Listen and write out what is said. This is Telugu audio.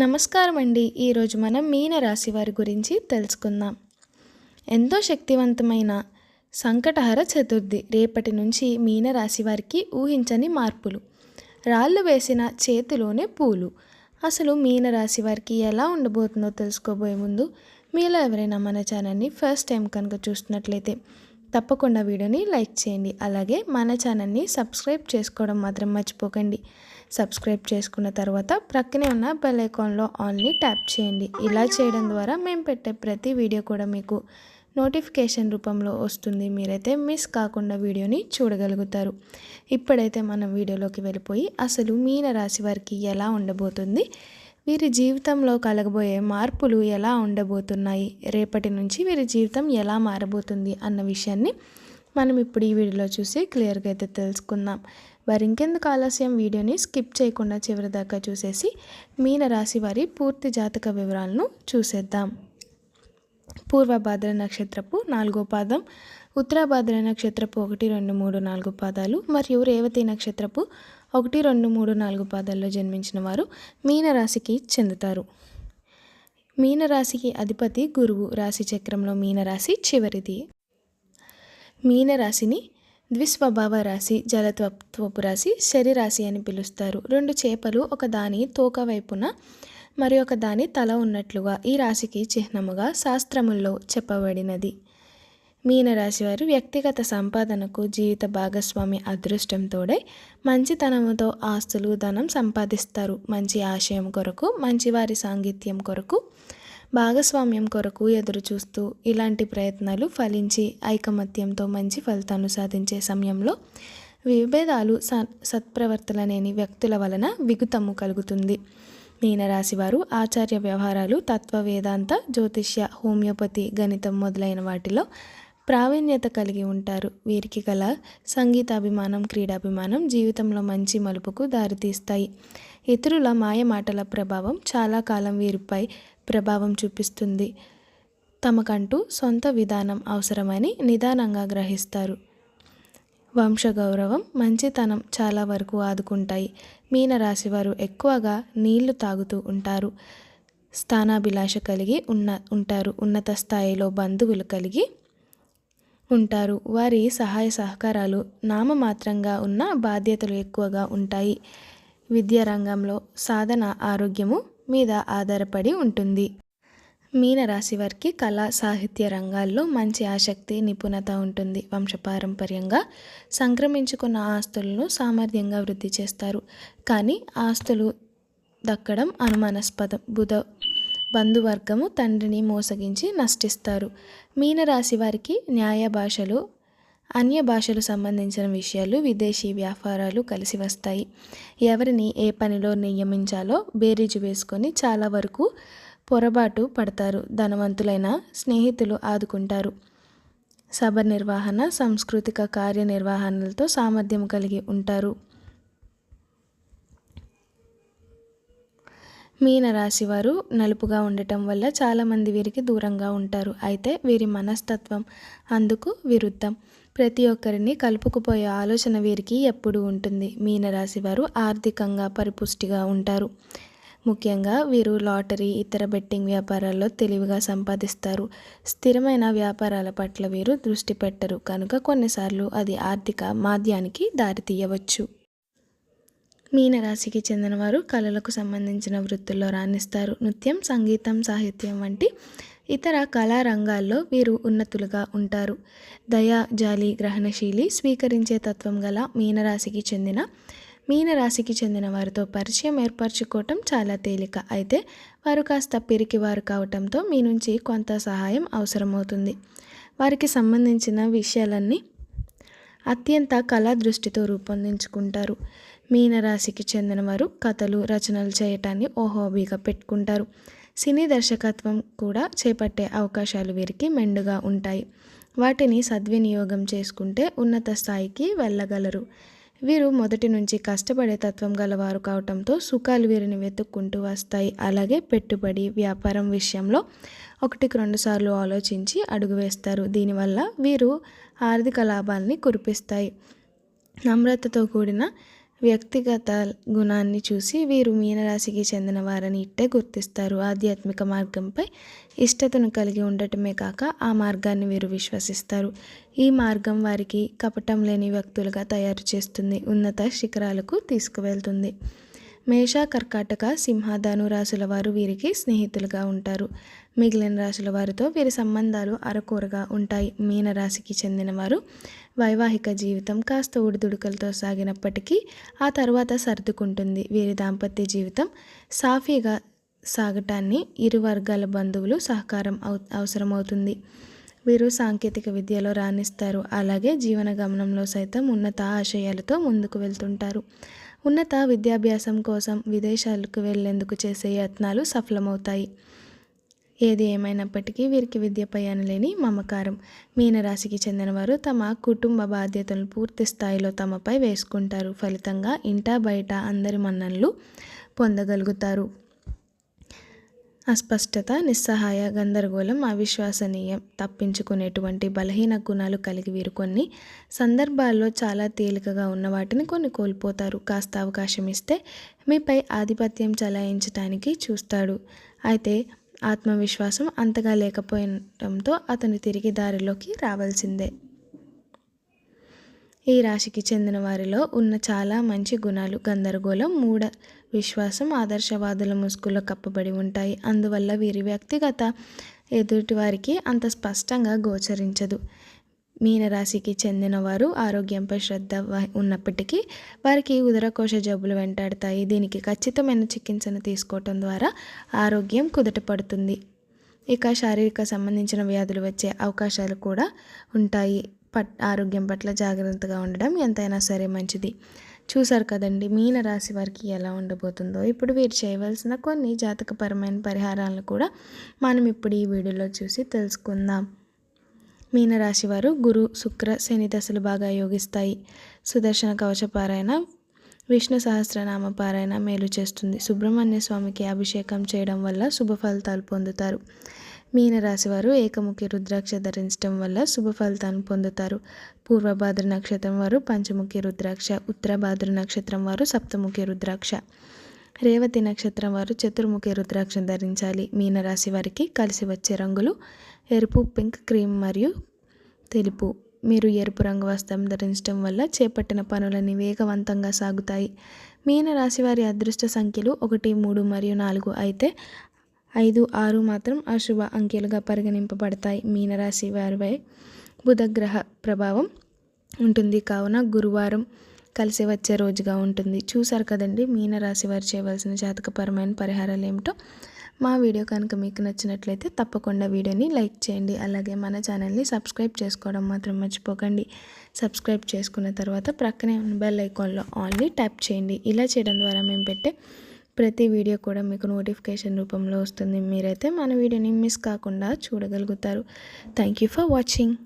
నమస్కారం అండి ఈరోజు మనం మీన రాశి వారి గురించి తెలుసుకుందాం. ఎంతో శక్తివంతమైన సంకటహర చతుర్థి. రేపటి నుంచి మీన రాశి వారికి ఊహించని మార్పులు. రాళ్ళు వేసిన చేతిలోనే పూలు. అసలు మీన రాశి వారికి ఎలా ఉండబోతుందో తెలుసుకోబోయే ముందు మీలో ఎవరైనా మన ఛానల్ని ఫస్ట్ టైం కనుక చూస్తున్నట్లయితే తప్పకుండా వీడియోని లైక్ చేయండి. అలాగే మన ఛానల్ని సబ్స్క్రైబ్ చేసుకోవడం మాత్రం మర్చిపోకండి. సబ్స్క్రైబ్ చేసుకున్న తర్వాత ప్రక్కనే ఉన్న బెల్ ఐకాన్లో ఆల్ని ట్యాప్ చేయండి. ఇలా చేయడం ద్వారా మేము పెట్టే ప్రతి వీడియో కూడా మీకు నోటిఫికేషన్ రూపంలో వస్తుంది. మీరైతే మిస్ కాకుండా వీడియోని చూడగలుగుతారు. ఇప్పుడైతే మనం వీడియోలోకి వెళ్ళిపోయి అసలు మీన రాశి వారికి ఎలా ఉండబోతుంది? వీరి జీవితంలో కలగబోయే మార్పులు ఎలా ఉండబోతున్నాయి? రేపటి నుంచి వీరి జీవితం ఎలా మారబోతుంది? అన్న విషయాన్ని మనం ఇప్పుడు ఈ వీడియోలో చూసి క్లియర్గా అయితే తెలుసుకుందాం. వారి ఇంకెందుకు ఆలస్యం? వీడియోని స్కిప్ చేయకుండా చివరి దాకా చూసేసి మీన రాశి వారి పూర్తి జాతక వివరాలను చూసేద్దాం. పూర్వభాద్ర నక్షత్రపు నాలుగో పాదం ఉత్తరాభాద్ర నక్షత్రపు ఒకటి రెండు మూడు నాలుగు పాదాలు మరియు రేవతి నక్షత్రపు ఒకటి రెండు మూడు నాలుగు పాదాల్లో జన్మించిన వారు మీనరాశికి చెందుతారు. మీనరాశికి అధిపతి గురువు రాశి చక్రంలో మీనరాశి చివరిది. మీనరాశిని ద్విస్వభావ రాశి జలతత్వపు రాశి శరీరాశి అని పిలుస్తారు. రెండు చేపలు ఒక దాని తోక వైపున మరి ఒక దాని తల ఉన్నట్లుగా ఈ రాశికి చిహ్నముగా శాస్త్రముల్లో చెప్పబడినది. మీనరాశివారు వ్యక్తిగత సంపాదనకు జీవిత భాగస్వామి అదృష్టం తోడై మంచితనముతో ఆస్తులు ధనం సంపాదిస్తారు. మంచి ఆశయం కొరకు మంచివారి సాంగిత్యం కొరకు భాగస్వామ్యం కొరకు ఎదురు చూస్తూ ఇలాంటి ప్రయత్నాలు ఫలించి ఐకమత్యంతో మంచి ఫలితాన్ని సాధించే సమయంలో విభేదాలు సత్ప్రవర్తనలేని వ్యక్తుల వలన విగుతము కలుగుతుంది. మీనరాశి వారు ఆచార్య వ్యవహారాలు తత్వ వేదాంత జ్యోతిష్య హోమియోపతి గణితం మొదలైన వాటిలో ప్రావీణ్యత కలిగి ఉంటారు. వీరికి గల సంగీతాభిమానం క్రీడాభిమానం జీవితంలో మంచి మలుపుకు దారితీస్తాయి. ఇతరుల మాయమాటల ప్రభావం చాలా కాలం వీరిపై ప్రభావం చూపిస్తుంది. తమకంటూ సొంత విధానం అవసరమని నిదానంగా గ్రహిస్తారు. వంశగౌరవం మంచితనం చాలా వరకు ఆదుకుంటాయి. మీనరాశి వారు ఎక్కువగా నీళ్ళు తాగుతూ ఉంటారు. స్థానాభిలాష కలిగి ఉన్న ఉంటారు. ఉన్నత స్థాయిలో బంధువులు కలిగి ఉంటారు వారి సహాయ సహకారాలు నామమాత్రంగా ఉన్న బాధ్యతలు ఎక్కువగా ఉంటాయి. విద్యా రంగంలో సాధన ఆరోగ్యము మీద ఆధారపడి ఉంటుంది. మీనరాశి వారికి కళా సాహిత్య రంగాల్లో మంచి ఆసక్తి నిపుణత ఉంటుంది. వంశపారంపర్యంగా సంక్రమించుకున్న ఆస్తులను సామర్థ్యంగా వృద్ధి చేస్తారు. కానీ ఆస్తులు దక్కడం అనుమానాస్పదం. బుధ బంధువర్గము తండ్రిని మోసగించి నష్టిస్తారు మీనరాశి వారికి న్యాయ భాషలు అన్య భాషలు సంబంధించిన విషయాలు విదేశీ వ్యాపారాలు కలిసి వస్తాయి. ఎవరిని ఏ పనిలో నియమించాలో బేరీజు వేసుకొని చాలా వరకు పొరపాటు పడతారు. ధనవంతులైన స్నేహితులు ఆదుకుంటారు. సభ నిర్వహణ సాంస్కృతిక కార్యనిర్వహణలతో సామర్థ్యం కలిగి ఉంటారు. మీనరాశి వారు నలుపుగా ఉండటం వల్ల చాలామంది వీరికి దూరంగా ఉంటారు. అయితే వీరి మనస్తత్వం అందుకు విరుద్ధం. ప్రతి ఒక్కరిని కలుపుకుపోయే ఆలోచన వీరికి ఎప్పుడు ఉంటుంది. మీనరాశి వారు ఆర్థికంగా పరిపుష్టిగా ఉంటారు. ముఖ్యంగా వీరు లాటరీ ఇతర బెట్టింగ్ వ్యాపారాల్లో తెలివిగా సంపాదిస్తారు. స్థిరమైన వ్యాపారాల పట్ల వీరు దృష్టి పెట్టరు. కనుక కొన్నిసార్లు అది ఆర్థిక మాధ్యానికి దారితీయవచ్చు. మీనరాశికి చెందినవారు కళలకు సంబంధించిన వృత్తుల్లో రాణిస్తారు. నృత్యం సంగీతం సాహిత్యం వంటి ఇతర కళారంగాల్లో వీరు ఉన్నతులుగా ఉంటారు. దయా జాలి గ్రహణశీలి స్వీకరించే తత్వం గల మీనరాశికి చెందిన మీనరాశికి చెందిన వారితో పరిచయం ఏర్పరచుకోవటం చాలా తేలిక. అయితే వారు కాస్త పిరికి వారు కావటంతో మీ నుంచి కొంత సహాయం అవసరమవుతుంది. వారికి సంబంధించిన విషయాలన్నీ అత్యంత కళా దృష్టితో రూపొందించుకుంటారు. మీనరాశికి చెందినవారు కథలు రచనలు చేయటాన్ని ఓ హాబీగా పెట్టుకుంటారు. సినీ దర్శకత్వం కూడా చేపట్టే అవకాశాలు వీరికి మెండుగా ఉంటాయి. వాటిని సద్వినియోగం చేసుకుంటే ఉన్నత స్థాయికి వెళ్ళగలరు. వీరు మొదటి నుంచి కష్టపడే తత్వం గలవారు కావటంతో సుఖాలు వీరిని వెతుక్కుంటూ వస్తాయి. అలాగే పెట్టుబడి వ్యాపారం విషయంలో ఒకటికి రెండు సార్లు ఆలోచించి అడుగు వేస్తారు. దీనివల్ల వీరు ఆర్థిక లాభాలని కురిపిస్తాయి. నమ్రతతో కూడిన వ్యక్తిగత గుణాన్ని చూసి వీరు మీనరాశికి చెందిన వారని ఇట్టే గుర్తిస్తారు. ఆధ్యాత్మిక మార్గంపై ఇష్టతను కలిగి ఉండటమే కాక ఆ మార్గాన్ని వీరు విశ్వసిస్తారు. ఈ మార్గం వారికి కపటం లేని వ్యక్తులుగా తయారు చేస్తుంది. ఉన్నత శిఖరాలకు తీసుకువెళ్తుంది. మేష కర్కాటక సింహ ధను రాశుల వారు వీరికి స్నేహితులుగా ఉంటారు. మిగిలిన రాశుల వారితో వీరి సంబంధాలు అరకూరగా ఉంటాయి. మీన రాశికి వైవాహిక జీవితం కాస్త ఉడిదుడుకలతో సాగినప్పటికీ ఆ తర్వాత సర్దుకుంటుంది. వీరి దాంపత్య జీవితం సాఫీగా సాగటాన్ని ఇరు వర్గాల బంధువులు సహకారం అవ అవసరమవుతుంది. వీరు సాంకేతిక విద్యలో రాణిస్తారు. అలాగే జీవన గమనంలో సైతం ఉన్నత ఆశయాలతో ముందుకు వెళ్తుంటారు. ఉన్నత విద్యాభ్యాసం కోసం విదేశాలకు వెళ్ళేందుకు చేసే యత్నాలు సఫలమవుతాయి. ఏది ఏమైనప్పటికీ వీరికి విద్యపై అనలేని మమకారం. మీనరాశికి చెందినవారు తమ కుటుంబ బాధ్యతలను పూర్తి స్థాయిలో తమపై వేసుకుంటారు. ఫలితంగా ఇంటా బయట అందరి మన్ననలు పొందగలుగుతారు. అస్పష్టత నిస్సహాయ గందరగోళం అవిశ్వసనీయం తప్పించుకునేటువంటి బలహీన గుణాలు కలిగి వీరు కొన్ని సందర్భాల్లో చాలా తేలికగా ఉన్న వాటిని కొన్ని కోల్పోతారు. కాస్త అవకాశం ఇస్తే మీపై ఆధిపత్యం చలాయించటానికి చూస్తాడు. అయితే ఆత్మవిశ్వాసం అంతగా లేకపోవడంతో అతను తిరిగి దారిలోకి రావాల్సిందే. ఈ రాశికి చెందిన వారిలో ఉన్న చాలా మంచి గుణాలు గందరగోళం మూఢ విశ్వాసం ఆదర్శవాదుల ముసుగులో కప్పబడి ఉంటాయి. అందువల్ల వీరి వ్యక్తిగత ఎదుటివారికి అంత స్పష్టంగా గోచరించదు. మీనరాశికి చెందిన వారు ఆరోగ్యంపై శ్రద్ధ ఉన్నప్పటికీ వారికి ఉదరకోశ జబ్బులు వెంటాడతాయి. దీనికి ఖచ్చితమైన చికిత్సను తీసుకోవటం ద్వారా ఆరోగ్యం కుదటపడుతుంది. ఇక శారీరక సంబంధించిన వ్యాధులు వచ్చే అవకాశాలు కూడా ఉంటాయి. పట్ ఆరోగ్యం పట్ల జాగ్రత్తగా ఉండడం ఎంతైనా సరే మంచిది. చూసారు కదండి మీన రాశి వారికి ఎలా ఉండబోతుందో. ఇప్పుడు వీరు చేయవలసిన కొన్ని జాతకపరమైన పరిహారాలను కూడా మనం ఇప్పుడు ఈ వీడియోలో చూసి తెలుసుకుందాం. మీనరాశి వారు గురు శుక్ర శని దశలు బాగా యోగిస్తాయి. సుదర్శన కవచ పారాయణ విష్ణు సహస్రనామ పారాయణ మేలు చేస్తుంది. సుబ్రహ్మణ్య స్వామికి అభిషేకం చేయడం వల్ల శుభ ఫలితాలు పొందుతారు. మీనరాశి వారు ఏకముఖి రుద్రాక్ష ధరించడం వల్ల శుభ ఫలితాలను పొందుతారు. పూర్వభాద్ర నక్షత్రం వారు పంచముఖి రుద్రాక్ష ఉత్తరభాద్ర నక్షత్రం వారు సప్తముఖి రుద్రాక్ష. రేవతి నక్షత్రం వారు చతుర్ముఖి రుద్రాక్ష ధరించాలి. మీనరాశి వారికి కలిసి వచ్చే రంగులు ఎరుపు పింక్ క్రీమ్ మరియు తెలుపు. మీరు ఎరుపు రంగు వస్త్రం ధరించడం వల్ల చేపట్టిన పనులన్నీ వేగవంతంగా సాగుతాయి. మీనరాశి వారి అదృష్ట సంఖ్యలు ఒకటి మూడు మరియు నాలుగు అయితే ఐదు ఆరు మాత్రం అశుభ అంకెలుగా పరిగణింపబడతాయి. మీనరాశి వారిపై బుధగ్రహ ప్రభావం ఉంటుంది. కావున గురువారం కలిసి వచ్చే రోజుగా ఉంటుంది. చూసారు కదండి మీనరాశి వారు చేయవలసిన జాతకపరమైన పరిహారాలు ఏమిటో? మా వీడియో కనుక మీకు నచ్చినట్లయితే తప్పకుండా వీడియోని లైక్ చేయండి. అలాగే మన ఛానల్ని సబ్స్క్రైబ్ చేసుకోవడం మాత్రం మర్చిపోకండి. సబ్స్క్రైబ్ చేసుకున్న తర్వాత ప్రక్కనే ఉన్న బెల్ ఐకాన్లో ఆన్లీ ట్యాప్ చేయండి. ఇలా చేయడం ద్వారా మేము పెట్టే ప్రతి వీడియో కూడా మీకు నోటిఫికేషన్ రూపంలో వస్తుంది. మీరైతే మన వీడియోని మిస్ కాకుండా చూడగలుగుతారు. Thank you for watching